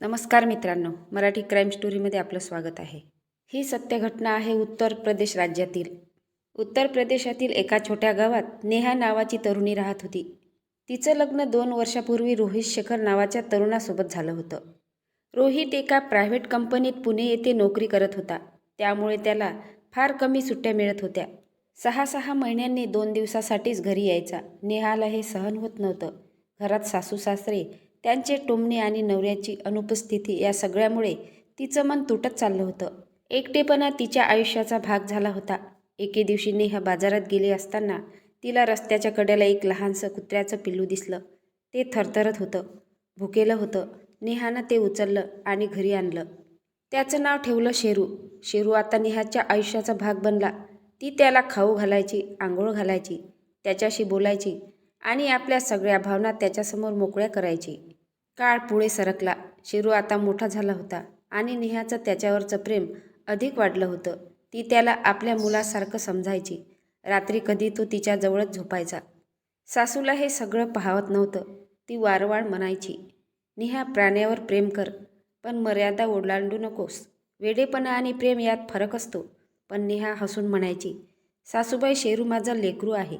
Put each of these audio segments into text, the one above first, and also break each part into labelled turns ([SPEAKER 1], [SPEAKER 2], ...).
[SPEAKER 1] नमस्कार मित्रांनो मराठी क्राईम स्टोरीमध्ये आपलं स्वागत आहे. ही सत्य घटना आहे उत्तर प्रदेश राज्यातील. उत्तर प्रदेशातील एका छोट्या गावात नेहा नावाची तरुणी राहत होती. तिचं लग्न दोन वर्षापूर्वी रोहित शेखर नावाच्या तरुणासोबत झालं होतं. रोहित एका प्रायव्हेट कंपनीत पुणे येथे नोकरी करत होता. त्यामुळे त्याला फार कमी सुट्ट्या मिळत होत्या. सहा सहा महिन्यांनी दोन दिवसासाठीच घरी यायचा. नेहाला हे सहन होत नव्हतं. घरात सासू सासरे त्यांचे टोमणे आणि नवऱ्याची अनुपस्थिती या सगळ्यामुळे तिचं मन तुटत चाललं होतं. एकटेपणा तिच्या आयुष्याचा भाग झाला होता. एके दिवशी नेहा बाजारात गेली असताना तिला रस्त्याच्या कड्याला एक लहानसं कुत्र्याचं पिल्लू दिसलं. ते थरथरत होतं. भुकेलं होतं. नेहानं ते उचललं आणि घरी आणलं. त्याचं नाव ठेवलं शेरू. शेरू आता नेहाच्या आयुष्याचा भाग बनला. ती त्याला खाऊ घालायची आंघोळ घालायची त्याच्याशी बोलायची आणि आपल्या सगळ्या भावना त्याच्यासमोर मोकळ्या करायची. काळ पुढे सरकला. शेरू आता मोठा झाला होता आणि नेहाचं त्याच्यावरचं प्रेम अधिक वाढलं होतं. ती त्याला आपल्या मुलासारखं समजायची. रात्री कधी तो तिच्याजवळच झोपायचा. सासूला हे सगळं पाहत नव्हतं. ती वारंवार म्हणायची नेहा प्राण्यावर प्रेम कर पण मर्यादा ओलांडू नकोस. वेडेपणा आणि प्रेम यात फरक असतो. पण नेहा हसून म्हणायची सासूबाई शेरू माझा लेकरू आहे.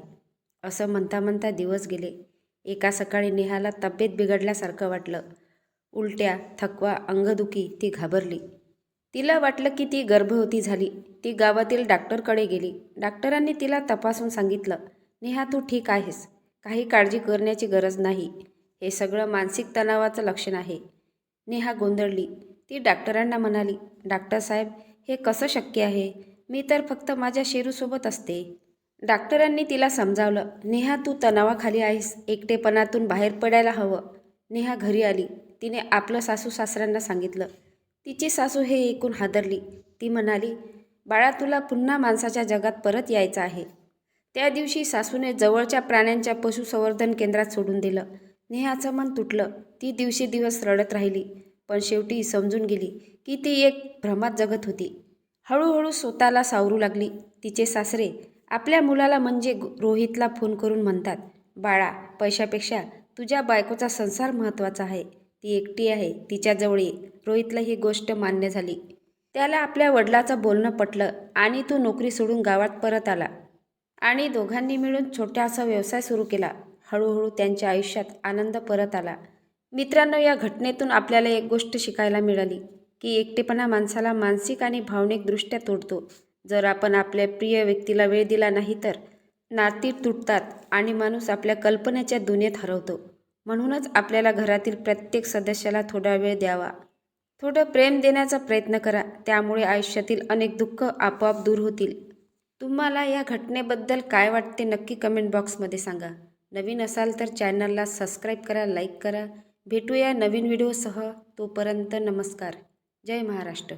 [SPEAKER 1] असं म्हणता म्हणता दिवस गेले. एका सकाळी नेहाला तब्येत बिघडल्यासारखं वाटलं. उलट्या थकवा अंगदुखी ती घाबरली. तिला वाटलं की ती गर्भवती झाली. ती गावातील डॉक्टरकडे गेली. डॉक्टरांनी तिला तपासून सांगितलं नेहा तू ठीक आहेस. काही काळजी करण्याची गरज नाही. हे सगळं मानसिक तणावाचं लक्षण आहे. नेहा गोंधळली. ती डॉक्टरांना म्हणाली डॉक्टर साहेब हे कसं शक्य आहे? मी तर फक्त माझ्या शेरूसोबत असते. डॉक्टरांनी तिला समजावलं नेहा तू तणावाखाली आहेस. एकटेपणातून बाहेर पडायला हवं. नेहा घरी आली. तिने आपलं सासू सासऱ्यांना सांगितलं. तिची सासू हे ऐकून हादरली. ती म्हणाली बाळा तुला पुन्हा माणसाच्या जगात परत यायचं आहे. त्या दिवशी सासूने जवळच्या प्राण्यांच्या पशुसंवर्धन केंद्रात सोडून दिलं. नेहाचं मन तुटलं. ती दिवशी दिवस रडत राहिली. पण शेवटी समजून गेली की ती एक भ्रमात जगत होती. हळूहळू स्वतःला सावरू लागली. तिचे सासरे आपल्या मुलाला म्हणजे रोहितला फोन करून म्हणतात बाळा पैशापेक्षा तुझ्या बायकोचा संसार महत्त्वाचा आहे. ती एकटी आहे तिच्याजवळ ये. रोहितला ही गोष्ट मान्य झाली. त्याला आपल्या वडिलाचं बोलणं पटलं आणि तो नोकरी सोडून गावात परत आला आणि दोघांनी मिळून छोटासा व्यवसाय सुरू केला. हळूहळू त्यांच्या आयुष्यात आनंद परत आला. मित्रांनो या घटनेतून आपल्याला एक गोष्ट शिकायला मिळाली की एकटेपणा माणसाला मानसिक आणि भावनिकदृष्ट्या तोडतो. जर आपण आपल्या प्रिय व्यक्तीला वेळ दिला नाही तर नाती तुटतात आणि माणूस आपल्या कल्पनेच्या दुनियेत हरवतो. म्हणूनच आपल्याला घरातील प्रत्येक सदस्याला थोडा वेळ द्यावा. थोडं प्रेम देण्याचा प्रयत्न करा त्यामुळे आयुष्यातील अनेक दुःख आपोआप दूर होतील. तुम्हाला या घटनेबद्दल काय वाटते नक्की कमेंट बॉक्समध्ये सांगा. नवीन असाल तर चॅनलला सबस्क्राईब करा लाईक करा. भेटूया नवीन व्हिडिओसह. तोपर्यंत नमस्कार. जय महाराष्ट्र.